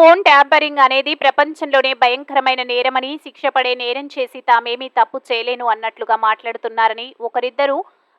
Phone tampering అనేది ప్రపంచంలోనే భయంకరమైన నేరమని శిక్ష పడే నేరం చేసి తామేమీ తప్పు చేయలేను అన్నట్లుగా మాట్లాడుతున్నారని ఒకరిద్దరు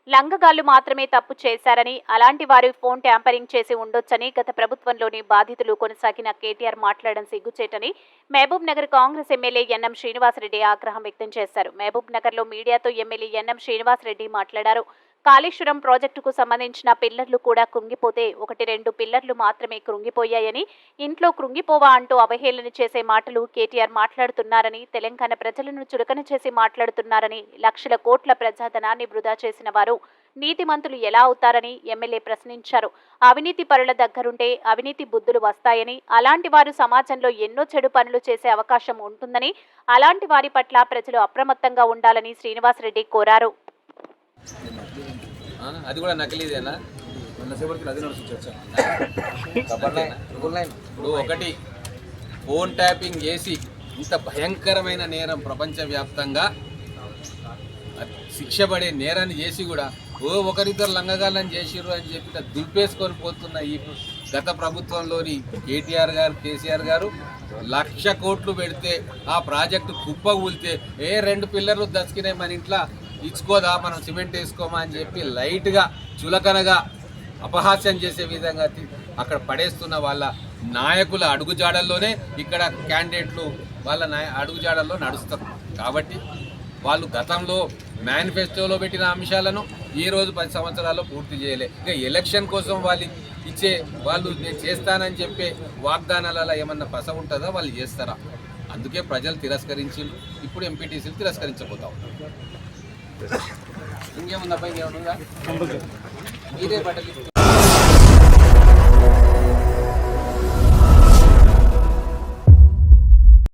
లంగగాళ్ళు మాత్రమే తప్పు చేశారని అలాంటి వారు ఫోన్ ట్యాంపరింగ్ చేసి ఉండొచ్చని గత ప్రభుత్వంలోని బాధితులు కొనసాగిన కేటీఆర్ మాట్లాడడం సిగ్గుచేటని మహబూబ్ నగర్ కాంగ్రెస్ ఎమ్మెల్యే ఎన్ఎం శ్రీనివాసరెడ్డి ఆగ్రహం వ్యక్తం చేశారు. మహబూబ్ నగర్లో మీడియాతో ఎమ్మెల్యే ఎన్ఎం శ్రీనివాసరెడ్డి మాట్లాడారు. కాళేశ్వరం ప్రాజెక్టుకు సంబంధించిన పిల్లర్లు కూడా కృంగిపోతే ఒకటి రెండు పిల్లర్లు మాత్రమే కృంగిపోయాయని ఇంట్లో కృంగిపోవా అంటూ అవహేళన చేసే మాటలు కేటీఆర్ మాట్లాడుతున్నారని తెలంగాణ ప్రజలను చులకన చేసి మాట్లాడుతున్నారని లక్షల కోట్ల ప్రజాధనాన్ని వృధా చేసిన వారు నీతిమంతులు ఎలా అవుతారని ఎమ్మెల్యే ప్రశ్నించారు. అవినీతి పరుల దగ్గరుంటే అవినీతి బుద్ధులు వస్తాయని అలాంటి వారు సమాజంలో ఎన్నో చెడు పనులు చేసే అవకాశం ఉంటుందని అలాంటి వారి పట్ల ప్రజలు అప్రమత్తంగా ఉండాలని శ్రీనివాసరెడ్డి కోరారు. అది కూడా నకిలీదేనా ఉన్నసేపటికి అది నడుస్తుంది ఇప్పుడు ఒకటి ఫోన్ ట్యాపింగ్ చేసి ఇంత భయంకరమైన నేరం ప్రపంచవ్యాప్తంగా శిక్ష పడే నేరాన్ని చేసి కూడా ఓ ఒకరిద్దరు లంగగాలని చేసిర్రు అని చెప్పి దులిపేసుకొని పోతున్న ఈ గత ప్రభుత్వంలోని కేటీఆర్ గారు కేసీఆర్ గారు లక్ష కోట్లు పెడితే ఆ ప్రాజెక్టు కుప్ప ఊలితే ఏ రెండు పిల్లర్లు దసికినాయి మన ఇంట్లో. ఇచ్చుకోదా మనం సిమెంట్ వేసుకోమా అని చెప్పి లైట్గా చులకనగా అపహాస్యం చేసే విధంగా అక్కడ పడేస్తున్న వాళ్ళ నాయకుల అడుగుజాడల్లోనే ఇక్కడ క్యాండిడేట్లు వాళ్ళ నాయ అడుగుజాడల్లో నడుస్తారు. కాబట్టి వాళ్ళు గతంలో మేనిఫెస్టోలో పెట్టిన అంశాలను ఈ రోజు పది సంవత్సరాల్లో పూర్తి చేయలే. ఇంకా ఎలక్షన్ కోసం వాళ్ళు ఇచ్చే వాళ్ళు నేను చేస్తానని చెప్పే వాగ్దానాలలో ఏమన్నా పస ఉంటుందా? వాళ్ళు చేస్తారా? అందుకే ప్రజలు తిరస్కరించి ఇప్పుడు ఎంపీటీసీలు తిరస్కరించబోతా ఉన్నారు ఇంకేముందబ్బా ఇంకేముందా మీరే బట్టలు